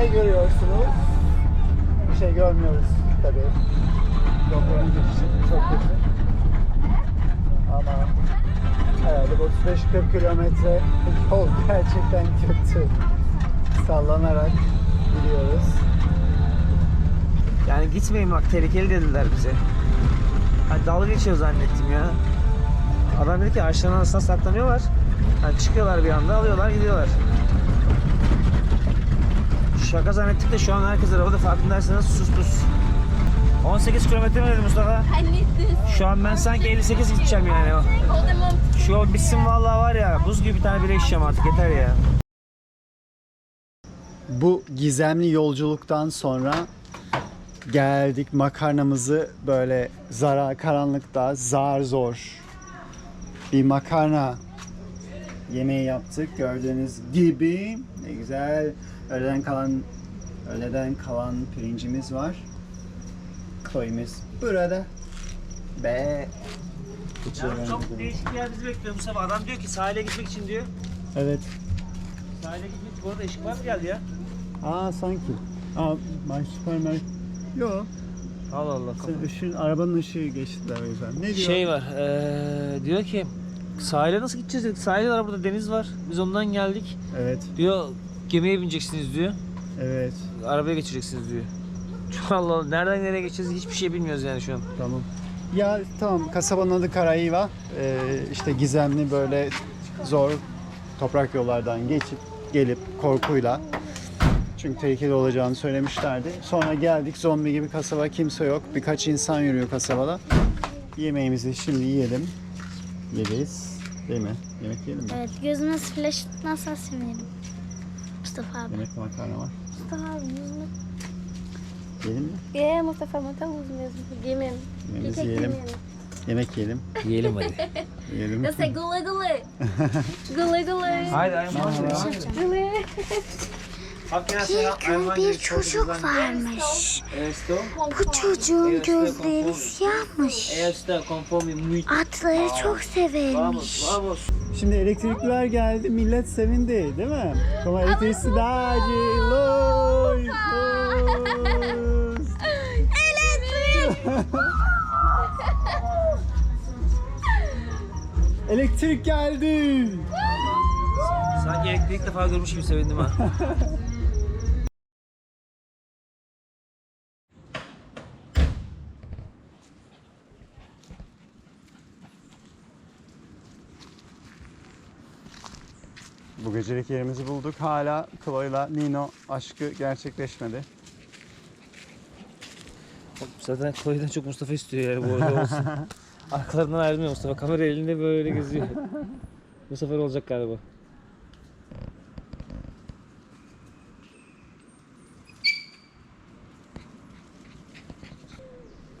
Ne görüyorsunuz? Bir şey görmüyoruz tabii. GoPro'nun geçişi çok kötü. Ama herhalde bu 35-40 kilometre yol gerçekten kötü. Sallanarak gidiyoruz. Yani gitmeyin bak tehlikeli dediler bize. Hani dalga geçiyor zannettim ya. Adam dedi ki ağaçların arasına saklanıyorlar. Hani çıkıyorlar bir anda alıyorlar gidiyorlar. Şaka zannettik de şu an herkes arabada farkındaysanız sus pus. 18 kilometre mi dedi Mustafa? Şu an ben sanki 58 gideceğim yani. Şu yol bitsin vallahi var ya buz gibi bir tane bire içeceğim artık yeter ya. Bu gizemli yolculuktan sonra geldik makarnamızı böyle zara karanlıkta zar zor bir makarna yemeği yaptık gördüğünüz gibi ne güzel öğleden kalan öğleden kalan pirincimiz var koyumuz burada ve Ya çok değişik bir yer bizi bekliyor Mustafa. Adam diyor ki sahile gitmek için diyor. evet Sahile gitmek için. Bu arada ışık var mı geldi ya? aa sanki aa ben süpermarket yok Allah Allah. Sen ışığın, arabanın ışığı geçtiler o yüzden. Ne diyor? Şey var, eee, diyor ki sahile nasıl gideceğiz dedik. Sahil var burada deniz var. Biz ondan geldik. Evet, Diyor gemiye bineceksiniz diyor. evet. Arabaya geçeceksiniz diyor. Allah Allah nereden nereye geçeceğiz hiçbir şey bilmiyoruz yani şu an. Tamam. Ya tamam, kasabanın adı Karaiva. Ee, işte gizemli böyle zor toprak yollardan geçip gelip korkuyla çünkü tehlikeli olacağını söylemişlerdi. Sonra geldik zombi gibi kasaba kimse yok. Birkaç insan yürüyor kasabada. Yemeğimizi şimdi yiyelim. Yeriz. Değil mi? Yemek yiyelim mi? Evet gözüme flash nasıl sürmeyelim. Mustafa abi. Yemek makarna var. Mustafa abi yüzme. Yiyelim mi? É, Mustafa. Peguei mesmo. Yemeğimizi Fica aqui yiyelim. Yemek yiyelim. Yiyelim hadi. Yiyelim. Sei gulê gulê. gulê gulê. Haydi ayağım Gulê. gün bir çocuk varmış. Bu çocuğun gözleri siyahmış. Atları çok severmiş. Şimdi elektrikliler geldi, millet sevindi değil mi? Como eletricidade, luz, luz. Elektrik geldi. Sanki elektriği ilk defa görmüş gibi sevindim ha. gecelik yerimizi bulduk. Hala Chloe'la Nino aşkı gerçekleşmedi. Zaten Chloe'den çok Mustafa istiyor yani bu arada olsun. Arkalarından ayrılmıyor Mustafa. Kamera elinde böyle geziyor. bu sefer olacak galiba.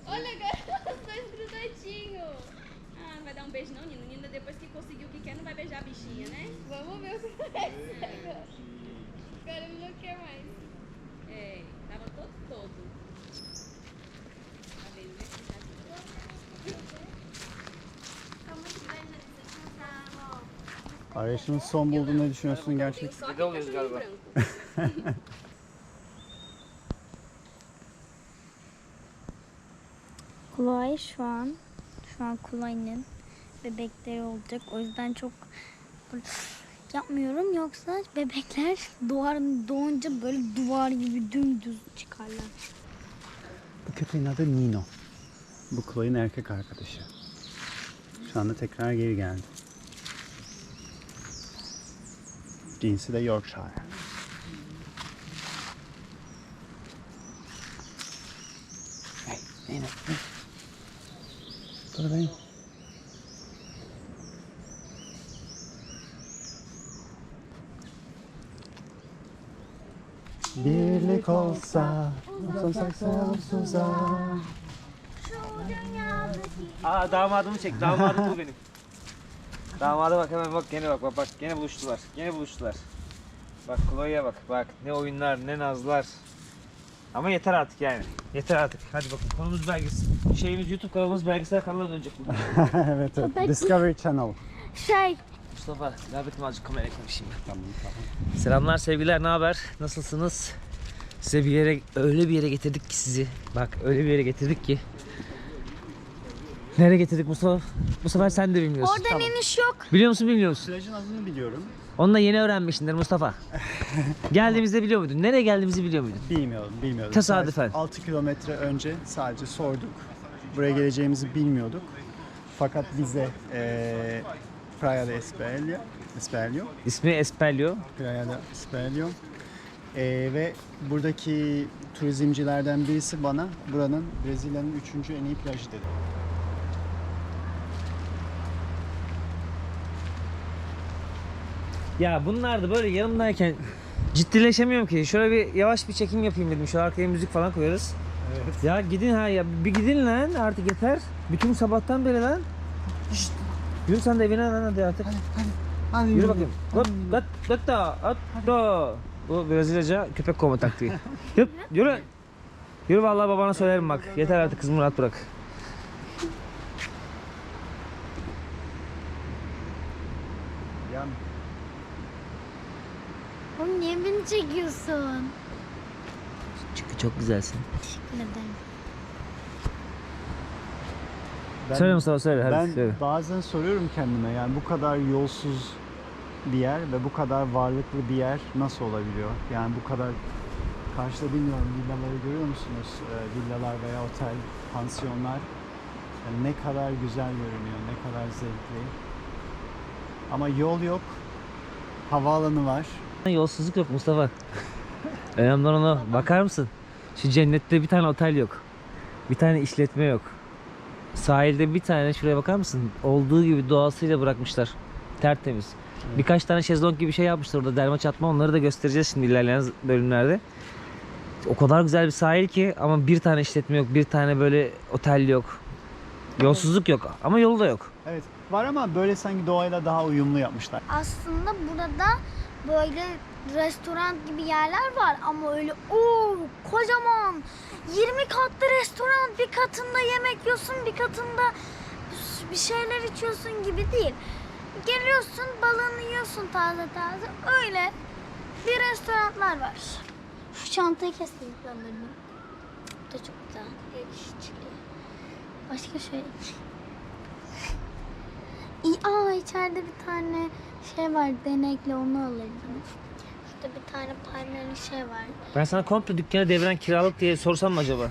Olha, cara, os dois grudadinhos. Ah, não vai dar um beijo não, Nina? Nina, depois que conseguiu o que quer, não vai beijar a bichinha, né? Vamos ver o que vai agora. Agora ele não quer mais. É, tava todo todo. Tá vendo, né? Arayışın son bulduğunu ne düşünüyorsun gerçek? Mesmo, cachorrinho Galiba. Chloe şu an şu an Chloe'nin bebekleri olacak. O yüzden çok yapmıyorum yoksa bebekler doğar doğunca böyle duvar gibi dümdüz çıkarlar. Bu köpeğin adı Nino. Bu Chloe'nin erkek arkadaşı. Şu anda tekrar geri geldi. Cinsi de Yorkshire. Hey, hey. Birlik olsa, sonsak sonsuza. Aa damadımı çek. Damadım bu benim. Damada bak hemen bak gene bak bak bak gene buluştular. Gene buluştular. Bak Chloe'ye bak bak ne oyunlar ne nazlar. Ama yeter artık yani. Yeter artık. Hadi bakın konumuz belgesel. Şeyimiz YouTube kanalımız belgesel kanalına dönecek bugün. evet, evet. Discovery Channel. Şey Mustafa, labetim azıcık kameraya konuşayım. Tamam, tamam. Selamlar sevgiler ne haber? Nasılsınız? Size bir yere öyle bir yere getirdik ki sizi. Bak öyle bir yere getirdik ki. Nereye getirdik Mustafa? Bu sefer sen de bilmiyorsun. Oradan iniş yok. Biliyor musun bilmiyor musun? Plajın adını biliyorum. Onu da yeni öğrenmişsindir Mustafa. Geldiğimizde biliyor muydun? Nereye geldiğimizi biliyor muydun? Bilmiyordum, bilmiyordum. Tesadüfen. Sadece 6 kilometre önce sadece sorduk. Buraya geleceğimizi bilmiyorduk. Fakat bize eee Praia de Espelho, Espelho, İsmi Espelio. Praia de Espelho. Eee, ve buradaki turizmcilerden birisi bana buranın Brezilya'nın üçüncü en iyi plajı dedi. Ya bunlar da böyle yanımdayken ciddileşemiyorum ki. Şöyle bir yavaş bir çekim yapayım dedim. Şu arkaya müzik falan koyarız. Evet. Ya gidin ha ya bir gidin lan artık yeter. Bütün sabahtan beri lan. Şşt. Yürü sen de evine lan hadi artık. Hadi Yürü bakayım. Hop, gat, gat da, at da. Bu Brezilyaca köpek kovma taktiği. Yürü, yürü. Yürü vallahi babana söylerim bak. Yeter artık kızımı rahat bırak. Ya, Beni çekiyorsun? Çünkü çok güzelsin. Neden? ben- söyle Mustafa söyle hadi Ben söyle. bazen soruyorum kendime yani bu kadar yolsuz bir yer ve bu kadar varlıklı bir yer nasıl olabiliyor? Yani bu kadar karşıda bilmiyorum villaları görüyor musunuz? Ee, villalar veya otel, pansiyonlar Yani ne kadar güzel görünüyor, ne kadar zevkli. Ama yol yok, havaalanı var. Yolsuzluk yok Mustafa. Önemli olan o. Bakar mısın? Şu cennette bir tane otel yok. Bir tane işletme yok. Sahilde bir tane şuraya bakar mısın? Olduğu gibi doğasıyla bırakmışlar. Tertemiz. Birkaç tane şezlong gibi bir şey yapmışlar orada derma çatma. Onları da göstereceğiz şimdi ilerleyen bölümlerde. O kadar güzel bir sahil ki ama bir tane işletme yok. Bir tane böyle otel yok. Yolsuzluk yok ama yolu da yok. Evet, var ama böyle sanki doğayla daha uyumlu yapmışlar. Aslında burada böyle restoran gibi yerler var ama öyle o kocaman 20 katlı restoran bir katında yemek yiyorsun bir katında bir şeyler içiyorsun gibi değil. Geliyorsun balığını yiyorsun taze taze öyle bir restoranlar var. Şu çantayı kestim planlarını. Bu da çok güzel. Çıkıyor. Başka şey. İyi, aa içeride bir tane şey var denekli onu alırdım. Şurada bir tane palmiyeli şey var. Ben sana komple dükkanı deviren kiralık diye sorsam mı acaba?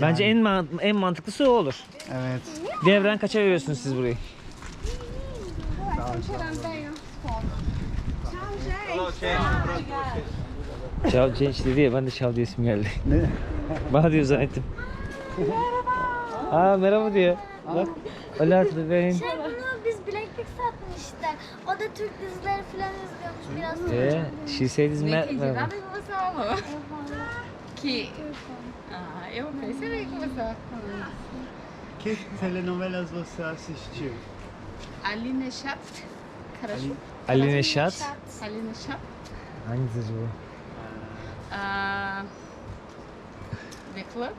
Bence en man- en mantıklısı o olur. Evet. Devren kaça veriyorsunuz siz burayı? Çav Cenç dedi ya ben de Çav diye isim geldi. Ne? Bana diyor zannettim. Aa merhaba diyor. Bak. Hola tudo bem? Şey bunu bileklik satmışlar. O da Türk dizileri falan izliyormuş biraz. É, she said merhaba. nada que você falou. Que. Ah, eu percebi que você. Que telenovelas você assistiu? Aline Chat. Karışık. Ali Neşat. Aline Chat. Hangisi acaba? Ah, The Club.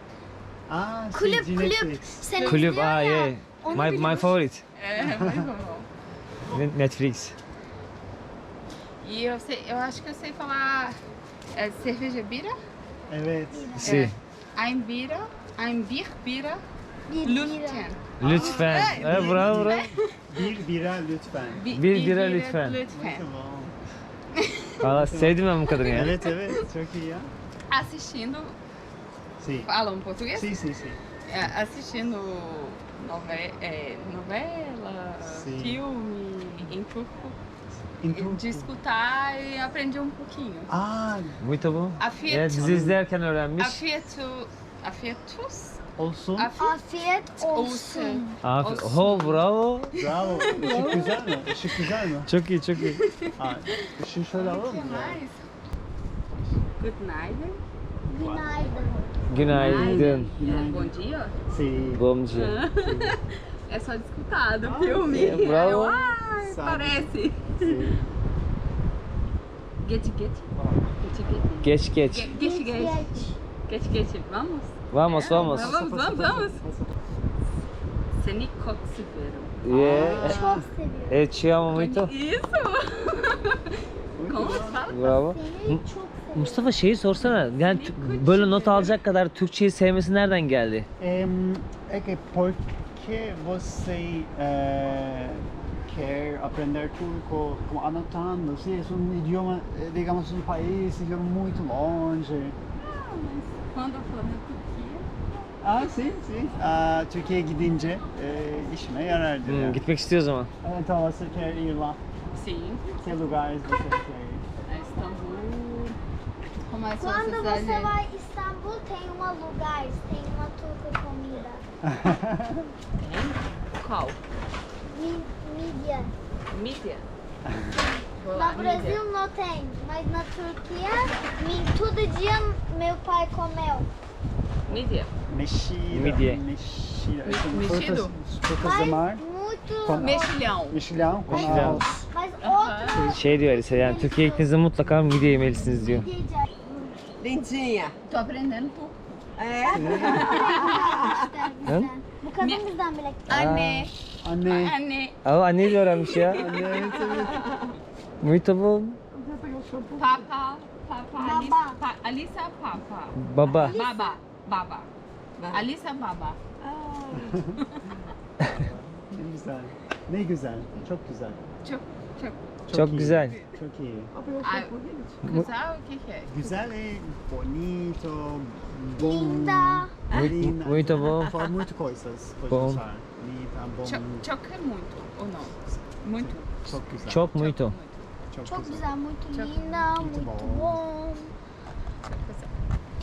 Aa, Kulüp, şey, kulüp. Netflix. Sen Kulüp, izliyor ah ya. yeah. Onu My, my favorite. Muito bom. Ne- Netflix. E eu, sei, eu acho que eu sei falar é, cerveja bira, Evet. Si. I'm bira, I'm bir bira, Bir. Lütfen. Lütfen. Evet, bravo bravo. Bir bira lütfen. Bi- Bir bira lütfen. lütfen. Valla sevdim ben bu kadını ya. Evet evet çok iyi ya. Assistindo, Si. falam português? Si si si. É, assistindo nove- é, novela, Sim. filme em turco, de escutar e aprender um pouquinho. Aa Muito bu. Afiyet, Evet, dizi izlerken öğrenmiş. afieto, afietus, olsun. afi, Afiyet olsun. Olsun. Hol bravo. Bravo. Işık güzel mi? Işık güzel mi? Çok iyi çok iyi. Aa, ışığı şöyle alalım mı? Mais. Good night. Günaydın. Günaydın. Bom dia. Si. Bom dia. É só de escutar do filme. É, bravo. Eu, ai, Sabe. parece. Get, get. Get, get. Get, get, get. Get, get. Vamos? Vamos vamos. Vamos, vamos, vamos. Seni çok. Yeah. Çok seviyorum. Evet, te amo muito. Isso! Como se fala? Bravo. Seni çok Mustafa şeyi sorsana. Yani t- böyle not alacak kadar Türkçeyi sevmesi nereden geldi? Em, é que por que você eh, quer aprender turco como anotando? Se é um idioma, eh, digamos, um país idioma muito longe. Quando eu for na Turquia, Ah, sim, sim. Ah, Türkiye'ye gidince e, işime yarar diyor. Hmm, gitmek istiyor o zaman. Evet, ama você quer ir lá? Sim, Que lugares você ir? a Istambul. Como é a sua Quando você cidade? vai a Istambul, tem uma lugar, tem uma turca comida. Qual? Mi-. Mídia. Vou No Mídia. Brasil não tem, mas na Turquia, todo dia meu pai comeu. Mídia. Meşira. Midye. Meşira. Me- São mexido? Frutas, frutas do mar. muito. Com- Mexilhão. Mexilhão com Mexilhão. Şey diyor Elisa yani Türkiye'ye gittiğinizde mutlaka midye yemelisiniz diyor. Lindinha. Tô aprendendo. É? ister bizden. Bu kadın bizden bile. Anne. Anne. Anne. Ama anneyi de öğrenmiş ya. Anne, evet, evet. Muito bom. Papa. Papa. Alisa. Baba. Pa, Alisa Papa. Baba. Baba. Baba. Alisa Baba. Ne güzel. Ne güzel. Çok güzel. Çok çok Çok iyi. güzel. Çok iyi. Ai, Güzel o que é? Güzel e bonito, bom. Linda. Linda. Muito bom. Fala muito coisas. Bom. usar. Linda, bom. Çok, çok é muito ou não? Muito. Çok güzel. Çok muito. çok, Çok güzel. muito Çok- linda, muito muito bom. bom.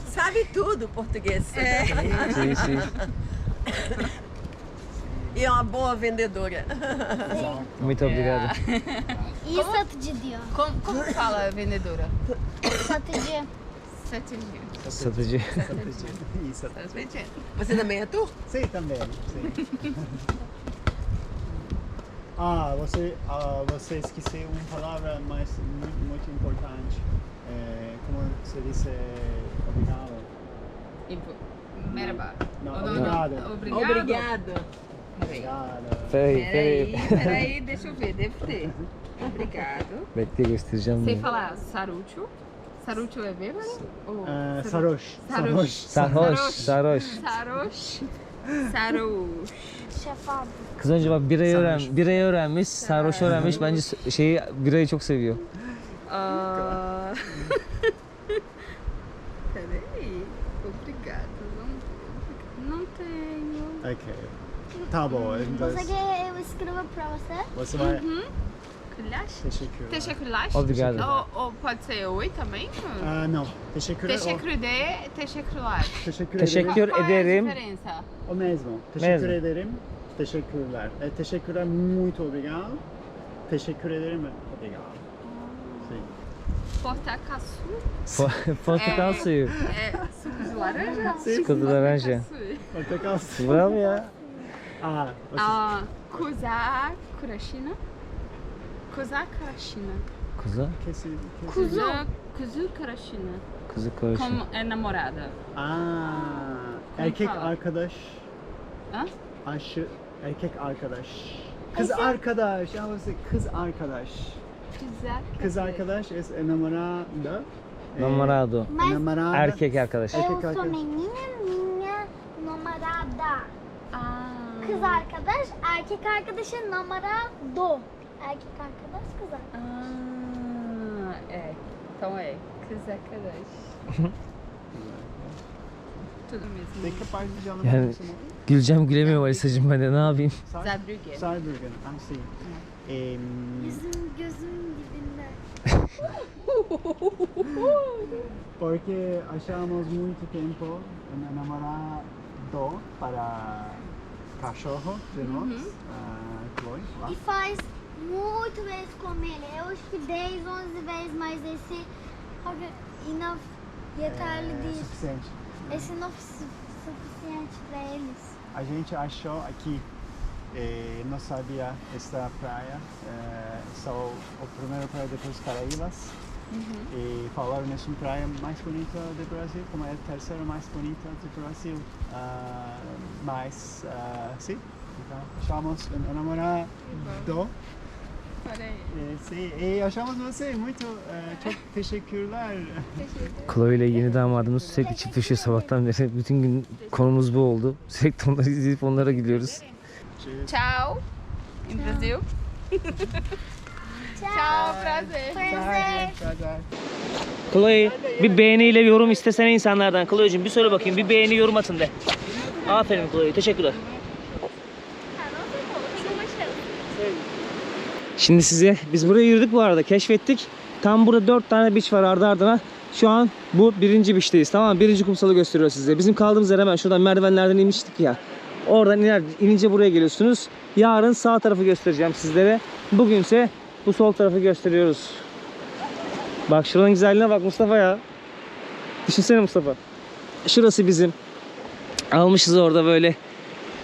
Sabe tudo português. Si, si. E é uma boa vendedora. Muito obrigado. İyi satıcı diyor. Como, como fala vendedora? Satıcı. Satıcı. Satıcı. İyi sat- Satıcı. Você também é turco? Sim, também. Sim. ah, você, ah, você esqueceu uma palavra mais muito, muito importante. É, como se diz obrigado? E, merhaba. Não, Ou obrigado. Obrigado. Obrigado. Obrigado. Peraí, Peraí, peraí. peraí, deixa eu ver, deve ter. Obrigado. Bekle göstereceğim Sei falar sarucho. Sarucho é bêbado? Ou Ee, saru- sarhoş. Sarhoş. Sarhoş. Sarosh. Sarosh. Şeffaf. Kız önce bak birayı öğren, birayı öğrenmiş, sarhoş öğrenmiş. Bence şeyi birayı çok seviyor. Ah. Peraí. Obrigado. Não, não tenho. Ok. Tá bom. Então, Você quer eu escreva pra você? você vai... Kulaş. Teşekkürler. Teşekkürler. Obrigado. Ou, ou pode ser oi também? Aa, não. Teşekkürler. O, Teşekkür de, teşekkürler. teşekkür Teşekkür ederim. É ederim. O mesmo. Teşekkür Mesmo. ederim. Teşekkürler. E, teşekkürler. Muito obrigado. Teşekkür ederim. Obrigado. Sim. Portacaçu Po- Portakal É. suyu. é suco de laranja? Suco de laranja. Portakal suyu. Bravo ya. Aa. Ah, Kuza Kurashina. Kuza Karashina. Kuzu. Kesin, kesin. Kuzu. Kuzu Karashina. Kuzu karışım. Como é namorada. Aa, erkek arkadaş. Hã? Aşı, erkek arkadaş. Kız arkadaş. Ya kız arkadaş. Kuza Kız arkadaş es enamorada. E, Namorado. Enamorada. Erkek arkadaş. Erkek eu sou arkadaş. menina, minha namorada. Ah. Kız arkadaş, erkek arkadaşı namorado. Erkek arkadaş kız arkadaş. Ah, é. Então é. Kuza Karash. Tudo mesmo. De Yani-? Güleceğim gülemiyorum Alisa'cığım ben de ne yapayım? Saarbrücken. Saarbrücken. Sim. Em, Yüzüm gözümün dibinde. porque achamos muito tempo enamorado para cachorro de nós. ah, Chloe, lá. E faz muito vezes com ele. Eu acho que 10, 11 vezes, mas esse e não yeterli É değil. suficiente. Esse não é su- suficiente pra eles. A gente achou aqui, eh, não sabia esta praia, eh, só o primeiro praia depois Caraíbas. E falaram nessa praia mais bonita do Brasil, como é a terceira mais bonita do Brasil. Ah, mas, ah, sim, então achamos um namorado farei. Eh, eh, achamos você muito. eh, çok teşekkürler. Chloe ile yeni damadımız sürekli çiftleşiyor sabahtan beri. Bütün gün konumuz bu oldu. Sürekli onları izleyip onlara gidiyoruz. Tchau. Em Brasil. Tchau, prazer. Prazer. Chloe bir beğeniyle yorum istesene insanlardan. Chloe'cim bir söyle bakayım. Bir beğeni yorum atın de. Aferin Chloe. Teşekkürler. Şimdi size biz buraya yürüdük bu arada keşfettik. Tam burada dört tane beach var ardı ardına. Şu an bu birinci beach'teyiz tamam mı? Birinci kumsalı gösteriyor size. Bizim kaldığımız yer hemen şuradan merdivenlerden inmiştik ya. Oradan iner, inince buraya geliyorsunuz. Yarın sağ tarafı göstereceğim sizlere. Bugünse bu sol tarafı gösteriyoruz. Bak şuranın güzelliğine bak Mustafa ya. Düşünsene Mustafa. Şurası bizim. Almışız orada böyle.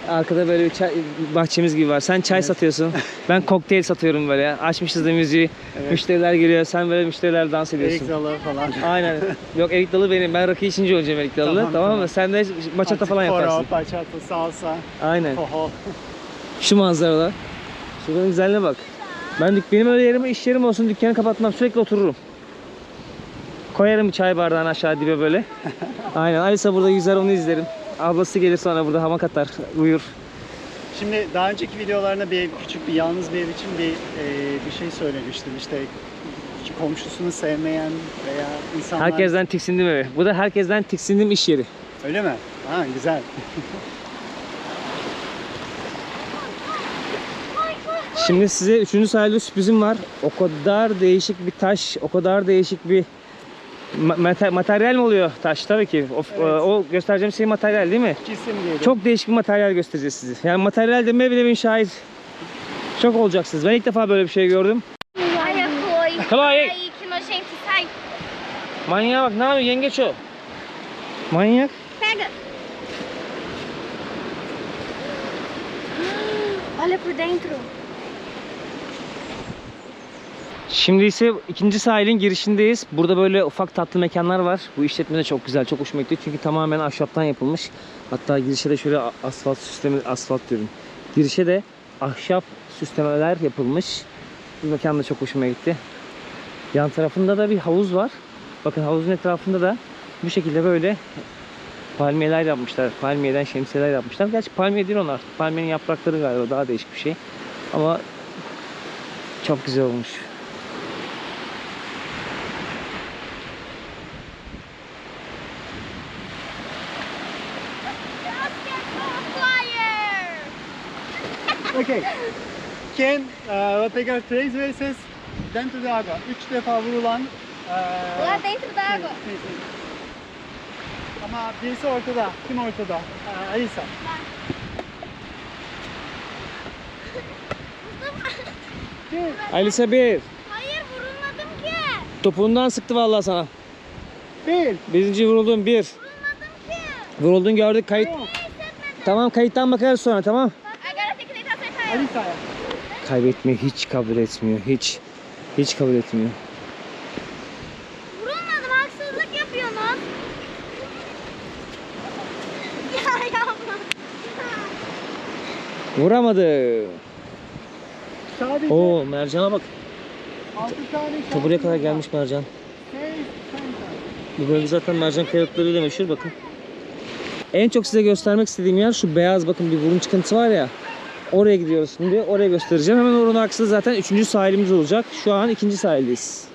Arkada böyle bir çay, bahçemiz gibi var. Sen çay satıyorsun. Ben kokteyl satıyorum böyle. Açmışız da müziği. Müşteriler geliyor. Sen böyle müşteriler dans ediyorsun. Erik dalı falan. Aynen. Yok erik dalı benim. Ben rakı içince olacağım erik dalı. Tamam, Tamam, mı? tamam. Sen de bachata falan yaparsın. bachata, salsa, Aynen. hoho. Şu manzarada. Şuranın güzelliğine bak. Ben benim öyle yerim iş yerim olsun dükkanı kapatmam sürekli otururum. Koyarım çay bardağını aşağı dibe böyle. Aynen Alisa burada yüzer onu izlerim. Ablası gelir sonra burada hamak atar uyur. Şimdi daha önceki videolarında bir küçük bir yalnız bir ev için bir e, bir şey söylemiştim. İşte komşusunu sevmeyen veya insanlar... Herkesten tiksindim evi. Bu da herkesten tiksindim iş yeri. Öyle mi? Ha güzel. Şimdi size üçüncü sahilde sürprizim var. O kadar değişik bir taş, o kadar değişik bir ma- mate- materyal mi oluyor taş? Tabii ki. O, Evet. o göstereceğim şey materyal değil mi? Cisim diyelim. Çok değişik bir materyal göstereceğiz size. Yani materyal demeye bile bir şahit. Çok olacaksınız. Ben ilk defa böyle bir şey gördüm. Chloe. Sai. Manyağa bak ne yapıyor yengeç o. Manyak. Olha por dentro. Şimdi ise ikinci sahilin girişindeyiz. Burada böyle ufak tatlı mekanlar var. Bu işletme de çok güzel, çok hoşuma gitti. Çünkü tamamen ahşaptan yapılmış. Hatta girişe de şöyle asfalt süsleme, asfalt diyorum. Girişe de ahşap süslemeler yapılmış. Bu mekan da çok hoşuma gitti. Yan tarafında da bir havuz var. Bakın havuzun etrafında da bu şekilde böyle palmiyeler yapmışlar. Palmiyeden şemsiyeler yapmışlar. Gerçi palmiye değil onlar. Palmiyenin yaprakları galiba daha değişik bir şey. Ama çok güzel olmuş. Okey. Ken vai pegar três vezes dentro da água. Üç defa vurulan e, Lá dentro da água. Sim. Ama birisi ortada. Kim ortada? E, Alisa. Kim? Alisa bir. Hayır vurulmadım ki. Topuğundan sıktı vallahi sana. Bir. Birinci vuruldun bir. Vurulmadım ki. Vuruldun gördük kayıt. Tamam kayıttan bakarız sonra tamam. Kaybetmeyi hiç kabul etmiyor. Hiç. Hiç kabul etmiyor. Vurulmadım haksızlık yapıyorsunuz. Ya yapma. Vuramadı. Sadece Oo mercana bak. altı tane Ta buraya kadar gelmiş mercan. Seis centa. Bu bölge zaten mercan kayalıklarıyla meşhur bakın. En çok size göstermek istediğim yer şu beyaz bakın bir burun çıkıntısı var ya. Oraya gidiyoruz şimdi. Oraya göstereceğim. Hemen orun aksında zaten üçüncü sahilimiz olacak. Şu an ikinci sahildeyiz.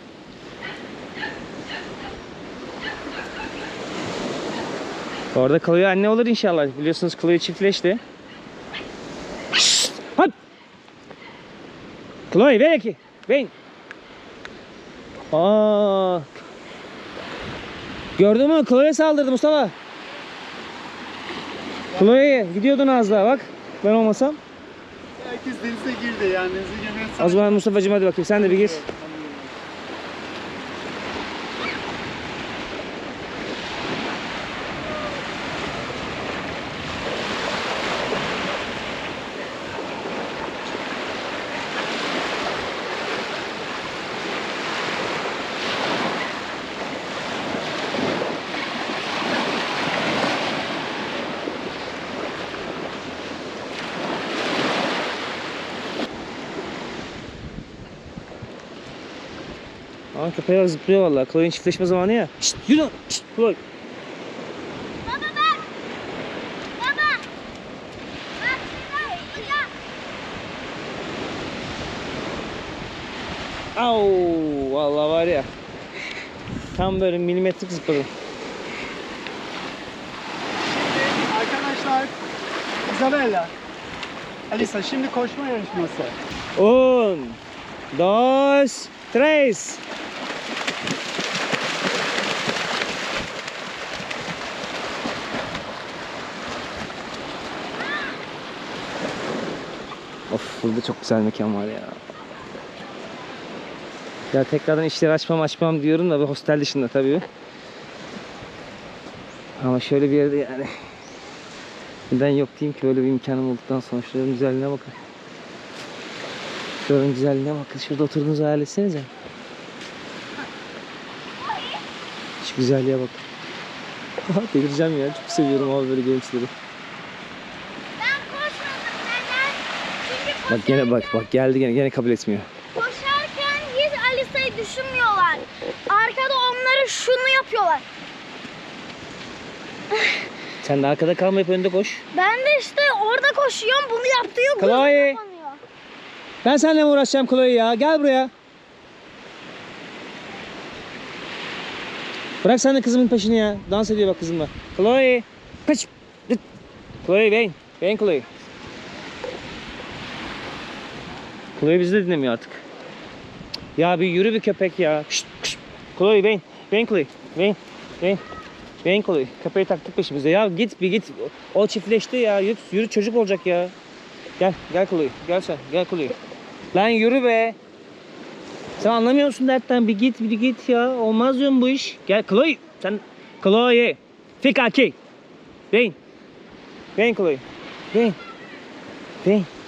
Orada Chloe anne olur inşallah. Biliyorsunuz Chloe çiftleşti. Hop! Chloe ver ki. Ven. Aa. Gördün mü? Chloe saldırdı Mustafa. Chloe gidiyordun az daha bak. Ben olmasam. Herkes denize girdi yani. Denize girmeye O zaman Mustafa'cığım hadi bakayım. Sen de bir gir. Aa köpeğe zıplıyor vallahi. Chloe'nin çiftleşme zamanı ya. Şşt yürü. Şşt Chloe. Baba bak. Baba. Bak şurada. Au vallahi var ya. Tam böyle milimetrik zıpladım. Arkadaşlar Isabella. Alisa şimdi koşma yarışması. Un, dos, tres. Burada çok güzel mekan var ya. Ya tekrardan işleri açmam açmam diyorum da bu hostel dışında tabii. Ama şöyle bir yerde yani neden yok diyeyim ki böyle bir imkanım olduktan sonra şuranın güzelliğine bakın. Şuranın güzelliğine bakın. Şurada oturduğunuzu hayal etsenize. Şu güzelliğe bak. Delireceğim ya. Çok seviyorum abi böyle gençleri. Ben koşmadım. Neden? Çünkü Bak gene bak bak geldi gene gene kabul etmiyor. koşarken hiç Alisa'yı düşünmüyorlar. Arkada onları şunu yapıyorlar. Sen de arkada kalmayıp önde koş. Ben de işte orada koşuyorum. Bunu yaptıyor. Chloe. Ben seninle mi uğraşacağım Chloe ya? Gel buraya. Bırak sen de kızımın peşini ya. Dans ediyor bak kızımla. Chloe. Kaç. Chloe ben. Ben Chloe. Chloe bizi de dinlemiyor artık. Ya bir yürü bir köpek ya. Şşt, şşt. Chloe ben. Ben Chloe. Ben. Ben. Ben Chloe. Köpeği taktık peşimize. Ya git bir git. O çiftleşti ya. Yürü, yürü çocuk olacak ya. Gel, gel Chloe. Gel sen, gel Chloe. Lan yürü be. Sen anlamıyor musun dertten? Bir git, bir git ya. Olmaz diyorum bu iş. Gel Chloe. Sen, Chloe. Aqui. Vem. Vem Chloe. Vem. Vem.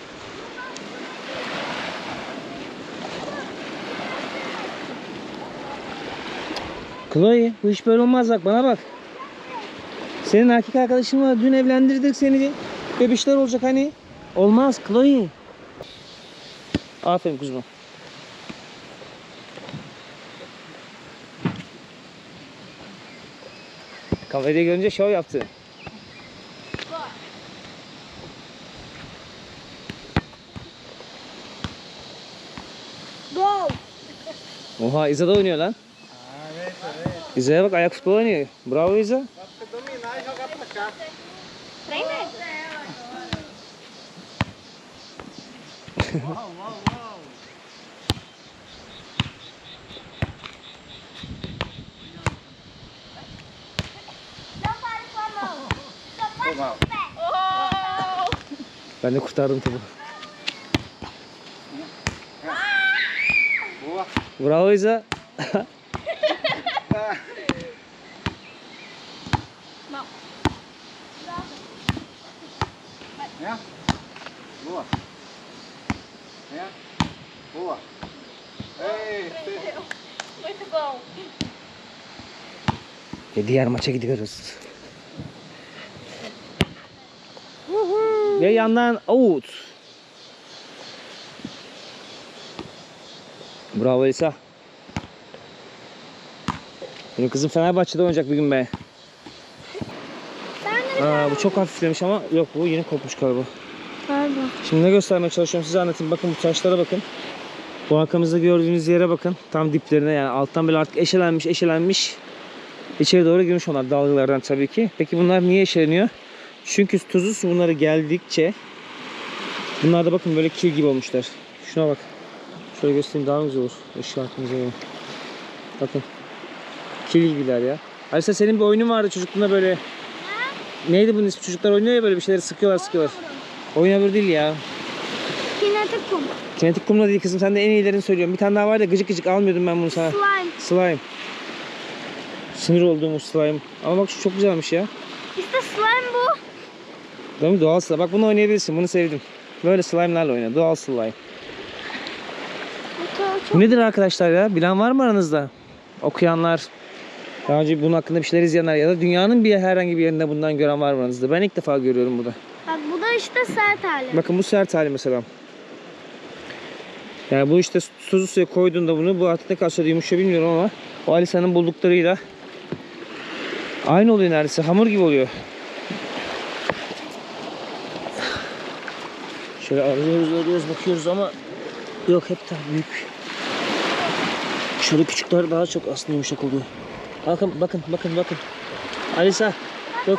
Chloe, bu iş böyle olmaz bak bana bak. Senin erkek arkadaşın var. Dün evlendirdik seni. Bebişler olacak hani. Olmaz Chloe. Aferin kuzuma. Kamerayı görünce şov yaptı. Gol. Oha İza da oynuyor lan. Изева, как як впълни? Браво, Иза! Dominar e jogar pra cá. Trem mesmo. Uau, uau, uau. Não pare com a mão. Só pode com o pé. Vai me custar. Boa. Bravo, Isa. İza. Boa. É. Boa. Ei, Muito bom. Ve diğer maça gidiyoruz. Ve yandan out. Bravo İsa. Benim kızım Fenerbahçe'de oynayacak bir gün be. Aa, bu çok hafiflemiş ama yok bu yeni kopmuş galiba. Pardon. Şimdi ne göstermeye çalışıyorum size anlatayım. Bakın bu taşlara bakın. Bu arkamızda gördüğünüz yere bakın. Tam diplerine yani alttan böyle artık eşelenmiş eşelenmiş. İçeri doğru girmiş onlar dalgalardan tabii ki. Peki bunlar niye eşeleniyor? Çünkü tuzlu su bunları geldikçe bunlar da bakın böyle kil gibi olmuşlar. Şuna bak. Şöyle göstereyim daha güzel olur. Işığı arkamıza verin. Bakın. Kil gibiler ya. Alisa senin bir oyunun vardı çocukluğunda böyle. Neydi bunun ismi? Çocuklar oynuyor ya böyle bir şeyleri sıkıyorlar sıkıyorlar. Oyun değil ya. Kinetik kum. Kinetik kumla değil kızım. Sen de en iyilerini söylüyorsun. Bir tane daha var da gıcık gıcık almıyordum ben bunu sana. Slime. Slime. Sinir olduğum o slime. Ama bak şu çok güzelmiş ya. İşte slime bu. Değil mi? Doğal slime. Bak bunu oynayabilirsin. Bunu sevdim. Böyle slime'larla oyna. Doğal slime. Bu çok Bu nedir arkadaşlar ya? Bilen var mı aranızda? Okuyanlar. Daha önce bunun hakkında bir şeyler izleyenler ya da dünyanın bir herhangi bir yerinde bundan gören var mı aranızda? Ben ilk defa görüyorum burada. Bak bu da işte sert hali. Bakın bu sert hali mesela. Yani bu işte tuzlu suya koyduğunda bunu bu artık ne kadar sürede yumuşuyor bilmiyorum ama o Alisa'nın bulduklarıyla aynı oluyor neredeyse. Hamur gibi oluyor. Şöyle arıyoruz arıyoruz bakıyoruz ama yok hep daha büyük. Şöyle küçükler daha çok aslında yumuşak oluyor. Bakın bakın bakın bakın. Alisa bak.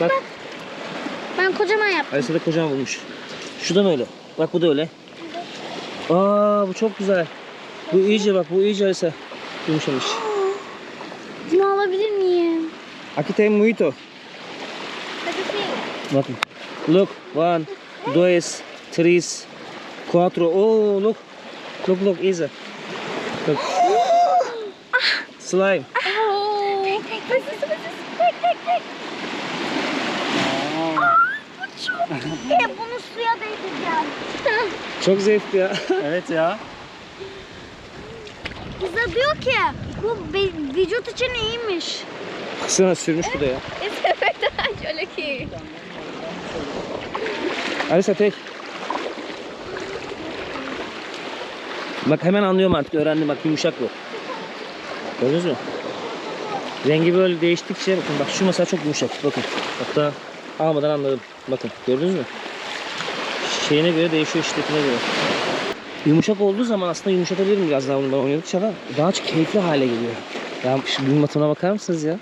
Bak Ben kocaman yaptım. Alisa da kocaman bulmuş. Şu da mı öyle? Bak bu da öyle. Aa bu çok güzel. Bu iyice bak bu iyice Alisa yumuşamış. Bunu alabilir miyim? Tem muito. Bakın. Look. One, dos, tres, cuatro. Oh look. Look look Isa. Slime. Oo. Tek tek tek tek. E, bunu suya değdireceğim. Çok zevkli ya. Evet ya. Bize diyor ki bu vücut için iyiymiş. Baksana sürmüş bu da ya. É verdade, olha aqui. Alisa tek. Bak hemen anlıyorum artık öğrendim bak yumuşak bu. Gördünüz mü? Rengi böyle değiştikçe bakın bak şu mesela çok yumuşak bakın. Hatta almadan anladım. Bakın gördünüz mü? Şeyine göre değişiyor şiddetine göre. Yumuşak olduğu zaman aslında yumuşatabilirim biraz daha bunu ben oynadıkça ama daha çok keyifli hale geliyor. Ya şu gün matına bakar mısınız ya?